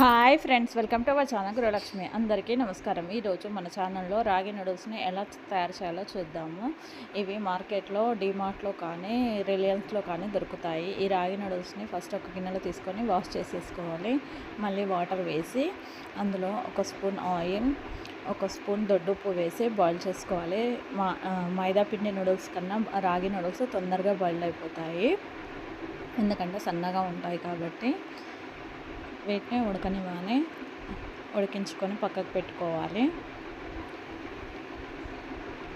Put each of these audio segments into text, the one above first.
Hi friends welcome to our channel Gruhalakshmi అందరికీ నమస్కారం. ఈరోజు మన ఛానల్లో రాగి నూడిల్స్ని ఎలా తయారు చేయాలో చూద్దాము. ఇవి మార్కెట్లో డిమార్ట్లో కానీ రిలయన్స్లో కానీ దొరుకుతాయి. ఈ రాగి నూడిల్స్ని ఫస్ట్ ఒక గిన్నెలో తీసుకొని వాష్ చేసేసుకోవాలి. మళ్ళీ వాటర్ వేసి అందులో ఒక స్పూన్ ఆయిల్ ఒక స్పూన్ దొడ్డుప్పు వేసి బాయిల్ చేసుకోవాలి. మా మైదా పిండి నూడిల్స్ కన్నా రాగి నూడిల్స్ తొందరగా బాయిల్ అయిపోతాయి. ఎందుకంటే సన్నగా ఉంటాయి కాబట్టి వీటిని ఉడకనివ్వాలి. ఉడికించుకొని పక్కకు పెట్టుకోవాలి.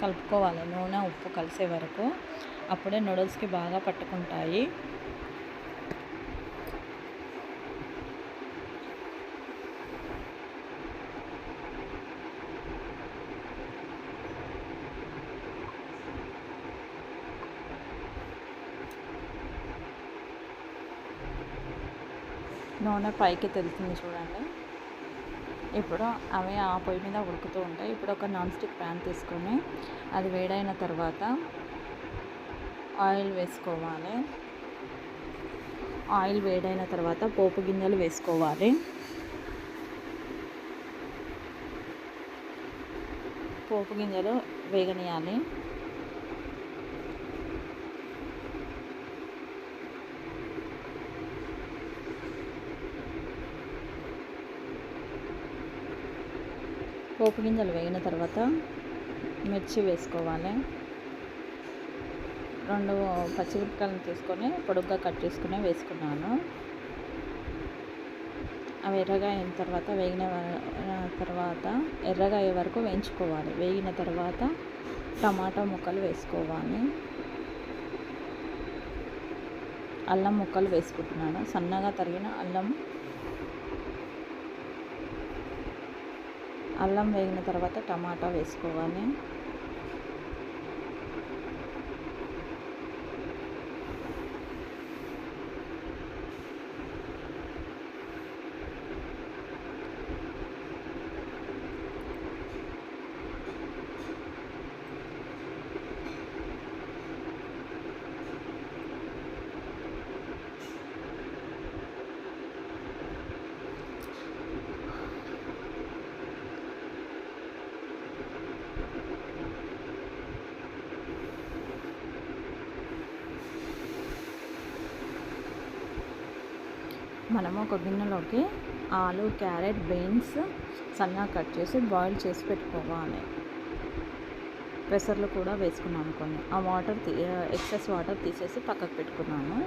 కలుపుకోవాలి. నూనె ఉప్పు కలిసే వరకు. అప్పుడే నూడిల్స్కి బాగా పట్టుకుంటాయి. నూనె పైకి తెలుస్తుంది చూడండి. ఇప్పుడు అవి ఆ పొయ్యి మీద ఉడుకుతూ ఉంటాయి. ఇప్పుడు ఒక నాన్ స్టిక్ ప్యాన్ తీసుకొని అది వేడైన తర్వాత ఆయిల్ వేసుకోవాలి. ఆయిల్ వేడైన తర్వాత పోపు గింజలు వేసుకోవాలి. పోపు గింజలు వేగనీయాలి. పోపు గింజలు వేగిన తర్వాత మిర్చి వేసుకోవాలి. రెండు పచ్చిమిరపకాయలను తీసుకొని పొడుగ్గా కట్ చేసుకుని వేసుకున్నాను. అవి ఎర్రగా అయిన తర్వాత వేగిన తర్వాత ఎర్రగా అయ్యే వరకు వేయించుకోవాలి. వేగిన తర్వాత టమాటా ముక్కలు వేసుకోవాలి. అల్లం ముక్కలు వేసుకుంటున్నాను. సన్నగా తరిగిన అల్లం అల్లం వేగిన తర్వాత టమాటా వేసుకోవాలి. మనము ఒక గిన్నెలోకి ఆలు క్యారెట్ బీన్స్ సన్నగా కట్ చేసి బాయిల్ చేసి పెట్టుకోవాలి. పెసర్లు కూడా వేసుకున్నాను కొన్ని ఆ వాటర్ ఎక్సెస్ వాటర్ తీసేసి పక్కకు పెట్టుకున్నాను.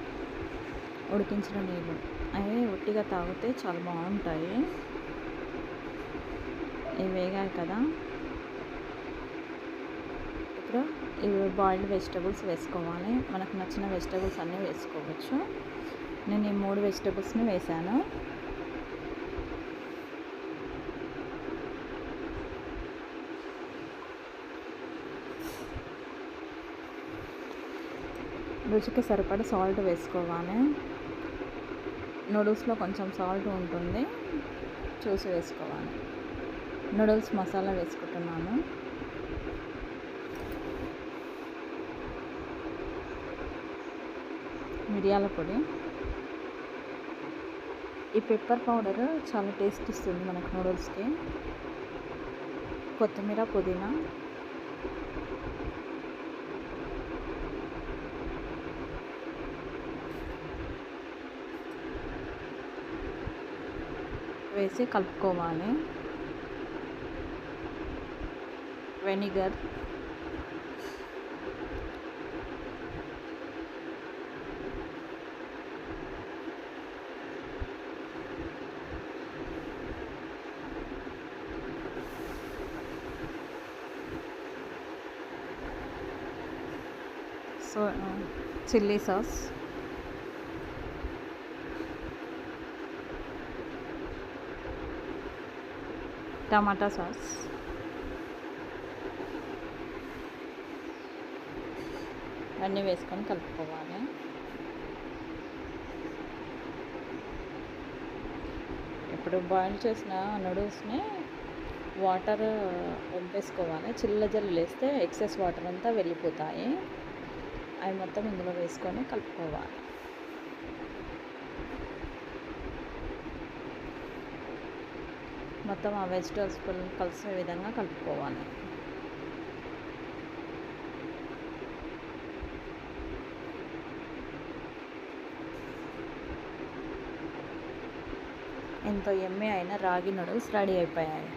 ఉడికించిన నీళ్ళు. అవి ఒట్టిగా తాగితే చాలా బాగుంటాయి. ఇవి వేగాయి కదా. ఇప్పుడు ఇవి బాయిల్డ్ వెజిటబుల్స్ వేసుకోవాలి. మనకు నచ్చిన వెజిటబుల్స్ అన్నీ వేసుకోవచ్చు. నేను ఈ మూడు వెజిటబుల్స్ని వేసాను రుచికి సరిపడ సాల్ట్ వేసుకోవాలి. నూడిల్స్లో కొంచెం సాల్ట్ ఉంటుంది. చూసి వేసుకోవాలి. నూడిల్స్ మసాలా వేసుకుంటున్నాను. మిరియాల పొడి. ఈ పెప్పర్ పౌడర్ చాలా టేస్ట్ ఇస్తుంది మనకు నూడిల్స్కి కొత్తిమీర పుదీనా. వేసి కలుపుకోవాలి. Vinegar so chilli sauce. Tomato sauce. అన్నీ వేసుకొని కలుపుకోవాలి. ఇప్పుడు బాయిల్ చేసిన నూడిల్స్ని వాటర్ వంపేసుకోవాలి చిల్ల జల్లు వేస్తే ఎక్సెస్ వాటర్ అంతా వెళ్ళిపోతాయి. అవి మొత్తం ఇందులో వేసుకొని కలుపుకోవాలి. మొత్తం ఆ వెజిటేబుల్స్ కలిసే విధంగా కలుపుకోవాలి. ఎంతో ఎమ్మె అయిన రాగి నూడిల్స్ రెడీ అయిపోయాయి.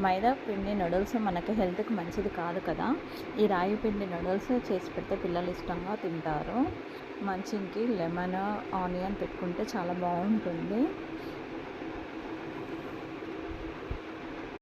మైదా పిండి నూడిల్స్ మనకి హెల్త్కి మంచిది కాదు కదా? ఈ రాగి పిండి నూడిల్స్ చేసి పెడితే పిల్లలు ఇష్టంగా తింటారు. మంచికి లెమన్ ఆనియన్ పెట్టుకుంటే చాలా బాగుంటుంది.